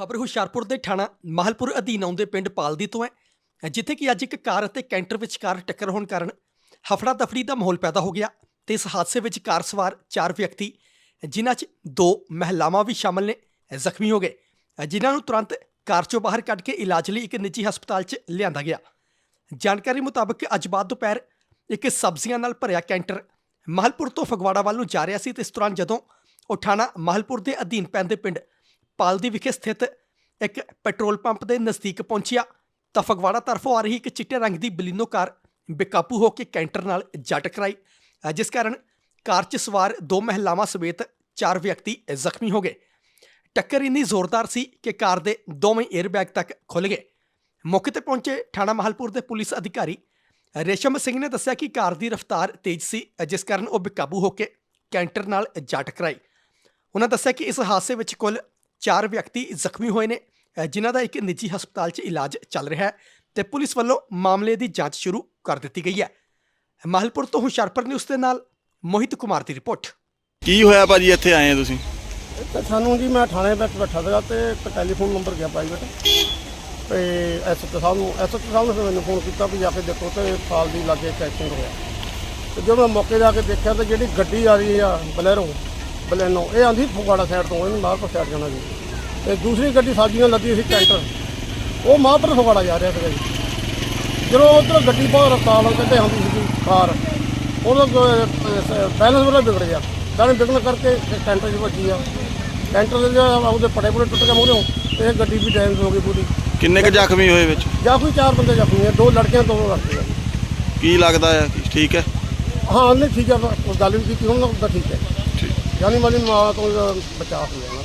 ਖਬਰ ਹੁਸ਼ਿਆਰਪੁਰ ਦੇ ਥਾਣਾ ਮਾਹਲਪੁਰ ਅਧੀਨ ਆਉਂਦੇ ਪਿੰਡ ਪਾਲਦੀ ਤੋਂ ਹੈ, ਜਿੱਥੇ ਕਿ ਅੱਜ ਇੱਕ ਕਾਰ ਅਤੇ ਕੈਂਟਰ ਵਿਚਕਾਰ ਟੱਕਰ ਹੋਣ ਕਾਰਨ ਹਫੜਾ ਦਫੜੀ ਦਾ ਮਾਹੌਲ ਪੈਦਾ ਹੋ ਗਿਆ ਤੇ ਇਸ ਹਾਦਸੇ ਵਿੱਚ ਕਾਰ ਸਵਾਰ ਚਾਰ ਵਿਅਕਤੀ, ਜਿਨ੍ਹਾਂ 'ਚ ਦੋ ਮਹਿਲਾਵਾਂ ਵੀ ਸ਼ਾਮਲ ਨੇ, ਜ਼ਖਮੀ ਹੋ ਗਏ, ਜਿਨ੍ਹਾਂ ਨੂੰ ਤੁਰੰਤ ਕਾਰ 'ਚੋਂ ਬਾਹਰ ਕੱਢ ਕੇ ਇਲਾਜ ਲਈ ਇੱਕ ਨਿੱਜੀ ਹਸਪਤਾਲ 'ਚ ਲਿਆਂਦਾ ਗਿਆ। ਜਾਣਕਾਰੀ ਮੁਤਾਬਕ ਅੱਜ ਬਾਅਦ ਦੁਪਹਿਰ ਇੱਕ ਸਬਜ਼ੀਆਂ ਨਾਲ ਭਰਿਆ ਕੈਂਟਰ ਮਾਹਲਪੁਰ ਤੋਂ ਫਗਵਾੜਾ ਵੱਲ ਨੂੰ ਜਾ ਰਿਹਾ ਸੀ ਤੇ ਇਸ ਦੌਰਾਨ ਜਦੋਂ ਉਹ ਥਾਣਾ ਮਾਹਲਪੁਰ ਦੇ ਅਧੀਨ ਪੈਂਦੇ ਪਿੰਡ ਪਾਲਦੀ ਵਿਖੇ ਸਥਿਤ ਇੱਕ ਪੈਟਰੋਲ ਪੰਪ ਦੇ ਨਜ਼ਦੀਕ ਪਹੁੰਚਿਆ, ਤਾਂ ਫਗਵਾੜਾ ਤਰਫੋਂ ਆ ਰਹੀ ਇੱਕ ਚਿੱਟੇ ਰੰਗ ਦੀ ਬਲੀਨੋ ਕਾਰ ਬੇਕਾਬੂ ਹੋ ਕੇ ਕੈਂਟਰ ਨਾਲ ਜਾ ਟਕਰਾਈ ਜਿਸ ਕਾਰਨ ਕਾਰ 'ਚ ਸਵਾਰ ਦੋ ਮਹਿਲਾਵਾਂ ਸਮੇਤ ਚਾਰ ਵਿਅਕਤੀ ਜ਼ਖਮੀ ਹੋ ਗਏ। ਟੱਕਰ ਇੰਨੀ ਜ਼ੋਰਦਾਰ ਸੀ ਕਿ ਕਾਰ ਦੇ ਦੋਵੇਂ 에ਅਰਬੈਗ ਤੱਕ ਖੁੱਲ ਗਏ। ਮੌਕੇ ਤੇ ਪਹੁੰਚੇ ਥਾਣਾ ਮਾਹਲਪੁਰ ਦੇ ਪੁਲਿਸ ਅਧਿਕਾਰੀ ਰੇਸ਼ਮ ਸਿੰਘ ਨੇ ਦੱਸਿਆ ਕਿ ਕਾਰ ਦੀ ਰਫ਼ਤਾਰ ਤੇਜ਼ ਸੀ ਜਿਸ ਕਾਰਨ ਉਹ ਬੇਕਾਬੂ ਹੋ ਕੇ ਕੈਂਟਰ ਨਾਲ ਜਾ ਟਕਰਾਈ। ਉਹਨਾਂ ਦੱਸਿਆ ਕਿ ਇਸ ਹਾਦਸੇ ਵਿੱਚ ਕੁੱਲ 4 ਵਿਅਕਤੀ ਜ਼ਖਮੀ ਹੋਏ ਨੇ ਜਿਨ੍ਹਾਂ ਦਾ ਇੱਕ ਨਿੱਜੀ ਹਸਪਤਾਲ 'ਚ ਇਲਾਜ ਚੱਲ ਰਿਹਾ ਹੈ ਤੇ ਪੁਲਿਸ ਵੱਲੋਂ ਮਾਮਲੇ ਦੀ ਜਾਂਚ ਸ਼ੁਰੂ ਕਰ ਦਿੱਤੀ ਗਈ ਹੈ। ਮਾਹਲਪੁਰ ਤੋਂ ਹੁਸ਼ਿਆਰਪੁਰ ਨਿਊਜ਼ ਦੇ ਨਾਲ ਮੋਹਿਤ ਕੁਮਾਰ ਦੀ ਰਿਪੋਰਟ। ਕੀ ਹੋਇਆ ਭਾਜੀ? ਇੱਥੇ ਆਏ ਆ ਤੁਸੀਂ? ਤੇ ਸਾਨੂੰ ਜੀ ਮੈਂ ਥਾਣੇ ਵਿੱਚ ਬੈਠਾ ਸੀਗਾ ਤੇ ਇੱਕ ਟੈਲੀਫੋਨ ਨੰਬਰ ਗਿਆ ਪ੍ਰਾਈਵੇਟ ਤੇ ਐਸਐਚ ਸਾਹਿਬ ਨੂੰ ਐਸਐਚ ਸਾਹਿਬ ਨੇ ਮੈਨੂੰ ਫੋਨ ਕੀਤਾ ਵੀ ਜਾ ਕੇ ਦੇਖੋ ਤੇ ਸਾਲ ਦੀ ਲਾਗੇ ਐਕਸੀਡੈਂਟ ਹੋਇਆ। ਤੇ ਜਦੋਂ ਮੈਂ ਮੌਕੇ ਜਾ ਕੇ ਦੇਖਿਆ ਤੇ ਜਿਹੜੀ ਗੱਡੀ ਆ ਰਹੀ ਆ ਬਲੈਰੋ ਬਲੈਨੋ ਇਹ ਆਂਦੀ ਫਗਵਾੜਾ ਸਾਈਡ ਤੋਂ ਇਹਨੂੰ ਮਾਹਪੁਰ ਸਾਈਡ ਜਾਣਾ ਜੀ। ਤੇ ਦੂਸਰੀ ਗੱਡੀ ਸਾਡੀਆਂ ਲੱਦੀ ਸੀ ਕੈਂਟਰ ਉਹ ਮਾਹਪੁਰ ਫਗਵਾੜਾ ਜਾ ਰਿਹਾ ਸੀਗਾ ਜੀ। ਜਦੋਂ ਉਧਰ ਗੱਡੀ ਬਹੁਤ ਰਫਤਾਰ ਨਾਲ ਕੱਢੇ ਆਉਂਦੀ ਸੀ ਕਾਰ ਉਹਦਾ ਬੈਲੈਂਸ ਉਹਦਾ ਵਿਗੜ ਗਿਆ। ਤਾਂ ਵਿਗੜਨ ਕਰਕੇ ਕੈਂਟਰ 'ਚ ਵੱਜੀ ਆ। ਕੈਂਟਰ ਦੇ ਜਿਹੜਾ ਉਹਦੇ ਪੜੇ ਪੜੇ ਟੁੱਟ ਗਏ ਮੂਹਰੋਂ। ਤੇ ਇਹ ਗੱਡੀ ਵੀ ਡੈਮੇਜ ਹੋ ਗਈ ਪੂਰੀ। ਕਿੰਨੇ ਕੁ ਜ਼ਖਮੀ ਹੋਏ ਵਿੱਚ? ਜਾਂ ਕੋਈ ਚਾਰ ਬੰਦੇ ਜ਼ਖਮੀ ਆ। ਦੋ ਲੜਕੀਆਂ ਦੋ ਲੜਕੇ। ਆ ਕੀ ਲੱਗਦਾ ਕਿ ਠੀਕ ਹੈ? ਹਾਂ ਨਹੀਂ ਠੀਕ ਉਹ ਗੱਲ ਵੀ ਕੀਤੀ ਉਹਨਾਂ ਦਾ ਠੀਕ ਹੈ। ਠੀਕ ਯਾਨੀ ਮਾਲੀ ਮਾਂ ਤੋਂ ਬਚਾਅ ਹੋ। ਜਾਣਾ